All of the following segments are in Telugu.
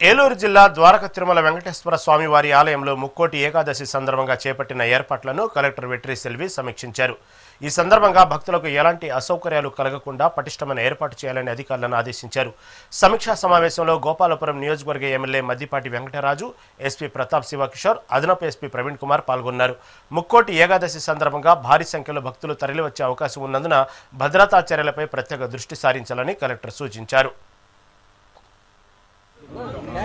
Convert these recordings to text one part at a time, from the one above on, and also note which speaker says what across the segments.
Speaker 1: ఏలూరు జిల్లా ద్వారక తిరుమల వెంకటేశ్వర స్వామి వారి ఆలయంలో ముక్కోటి ఏకాదశి సందర్భంగా చేపట్టిన ఏర్పాట్లను కలెక్టర్ వెట్రి సెల్వి సమీక్షించారు. ఈ సందర్భంగా భక్తులకు ఎలాంటి అసౌకర్యాలు కలగకుండా పటిష్టమైన ఏర్పాటు చేయాలని అధికారులను ఆదేశించారు. సమీక్షా సమావేశంలో గోపాలపురం నియోజకవర్గ ఎమ్మెల్యే మద్దిపాటి వెంకటరాజు ఎస్పీ ప్రతాప్ శివకిషోర్ అదనపు ఎస్పీ ప్రవీణ్ కుమార్ పాల్గొన్నారు. ముక్కోటి ఏకాదశి సందర్భంగా భారీ సంఖ్యలో భక్తులు తరలివచ్చే అవకాశం ఉన్నందున భద్రతా చర్యలపై ప్రత్యేక దృష్టి సారించాలని కలెక్టర్ సూచించారు.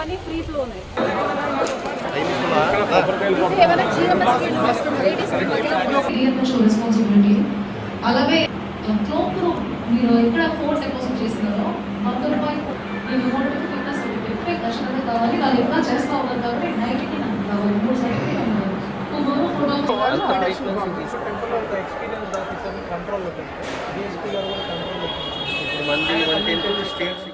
Speaker 2: లేడీస్
Speaker 3: క్లియర్ కమర్షియల్ రెస్పాన్సిబిలిటీ అలాగే క్లోక్ మీరు ఎక్కడ ఫోర్ డిపాజిట్ చేసినారో వంద రూపాయలు నేను ఫోటో ఫిట్నెస్ సర్టిఫికేట్ ఖచ్చితంగా కావాలి వాళ్ళు ఎప్పుడో చేస్తా ఉన్నారు కాబట్టి నైట్కి నాకు కావాలి మూడు
Speaker 4: ఆఫీసర్ కంట్రోల్ డిఎస్పీ గారు కూడా కంట్రోల్